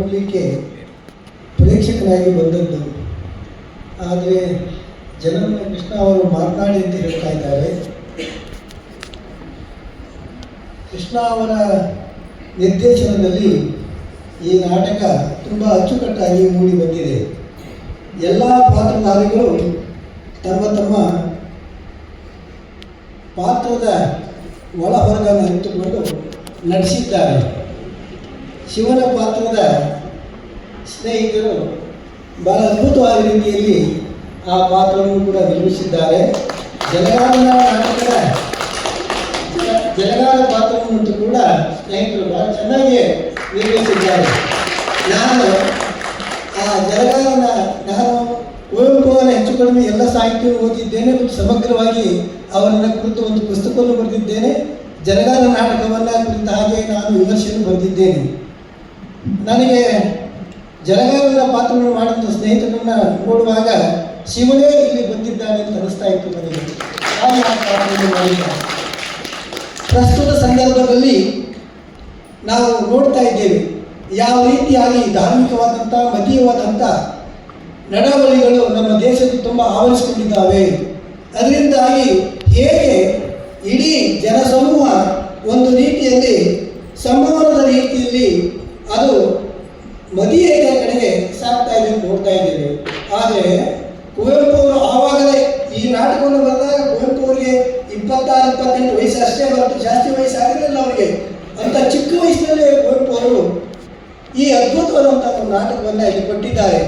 ನೋಡಲಿಕ್ಕೆ ಪ್ರೇಕ್ಷಕನಾಗಿ ಬಂದದ್ದು. ಆದರೆ ಜನರನ್ನ ಕೃಷ್ಣ ಅವರು ಮಾತನಾಡಿ ಅಂತ ಹೇಳ್ತಾ ಇದ್ದಾರೆ. ಕೃಷ್ಣ ಅವರ ನಿರ್ದೇಶನದಲ್ಲಿ ಈ ನಾಟಕ ತುಂಬ ಅಚ್ಚುಕಟ್ಟಾಗಿ ಮೂಡಿ ಬಂದಿದೆ. ಎಲ್ಲ ಪಾತ್ರಧಾರಿಗಳು ತಮ್ಮ ತಮ್ಮ ಪಾತ್ರದ ಒಳ ಹೊರಗನ್ನು ನಿಂತುಕೊಂಡು ನಟಿಸಿದ್ದಾರೆ. ಶಿವನ ಪಾತ್ರದ ಸ್ನೇಹಿತರು ಬಹಳ ಅದ್ಭುತವಾದ ರೀತಿಯಲ್ಲಿ ಆ ಪಾತ್ರವನ್ನು ಕೂಡ ನಿರ್ಮಿಸಿದ್ದಾರೆ. ಜಲಗಾಲ ನಾಟಕದ ಜಲಗಾಲ ಪಾತ್ರವನ್ನು ಕೂಡ ಸ್ನೇಹಿತರು ಬಹಳ ಚೆನ್ನಾಗಿ ನಿರ್ಮಿಸಿದ್ದಾರೆ. ನಾನು ಆ ಜಲಗಾಲನ ನಾನು ಕುವೆಂಪು ಅವರ ಹೆಚ್ಚು ಕಡಿಮೆ ಎಲ್ಲ ಸಾಹಿತ್ಯ ಓದಿದ್ದೇನೆ ಮತ್ತು ಸಮಗ್ರವಾಗಿ ಅವರನ್ನ ಕುರಿತು ಒಂದು ಪುಸ್ತಕವನ್ನು ಬರೆದಿದ್ದೇನೆ. ಜನಗಾಲ ನಾಟಕವನ್ನು ಕುರಿತ ಹಾಗೆ ನಾನು ವಿಮರ್ಶೆಯನ್ನು ಬರೆದಿದ್ದೇನೆ. ನನಗೆ ಜಲಗಾರನ ಪಾತ್ರವನ್ನು ಮಾಡಿದ ಸ್ನೇಹಿತರನ್ನ ನೋಡುವಾಗ ಶಿವನೇ ಇಲ್ಲಿ ಬಂದಿದ್ದಾನೆ ಅಂತ ಅನಿಸ್ತಾ ಇತ್ತು ನನಗೆ. ಪ್ರಸ್ತುತ ಸಂದರ್ಭದಲ್ಲಿ ನಾವು ನೋಡ್ತಾ ಇದ್ದೇವೆ ಯಾವ ರೀತಿಯಾಗಿ ಧಾರ್ಮಿಕವಾದಂಥ ಮತೀಯವಾದಂಥ ನಡವಳಿಗಳು ನಮ್ಮ ದೇಶಕ್ಕೆ ತುಂಬ ಆವರಿಸಿಕೊಂಡಿದ್ದಾವೆ. ಅದರಿಂದಾಗಿ ಹೇಗೆ ಇಡೀ ಜನಸಮೂಹ ಒಂದು ರೀತಿಯಲ್ಲಿ ಸಂಭವನದ ರೀತಿಯಲ್ಲಿ ಮದಿಯೆಯ ಕಡೆಗೆ ಸಾಕ್ತಾ ಇದ್ದೀವಿ ನೋಡ್ತಾ ಇದ್ದೇವೆ ಆದರೆ ಕುವೆಂಪು ಅವರು ಆವಾಗಲೇ ಈ ನಾಟಕವನ್ನು ಬಂದಾಗ ಕುವೆಂಪು ಅವರಿಗೆ ಇಪ್ಪತ್ತಾರು, ಇಪ್ಪತ್ತೆಂಟು ವಯಸ್ಸು ಅಷ್ಟೇ ಬರುತ್ತೆ ಜಾಸ್ತಿ ವಯಸ್ಸಾಗಿರಲಿಲ್ಲ ಅವರಿಗೆ. ಅಂತ ಚಿಕ್ಕ ವಯಸ್ಸಿನಲ್ಲೇ ಕುವೆಂಪು ಅವರು ಈ ಅದ್ಭುತವಾದಂಥ ಒಂದು ನಾಟಕವನ್ನು ಇಲ್ಲಿ ಕೊಟ್ಟಿದ್ದಾರೆ.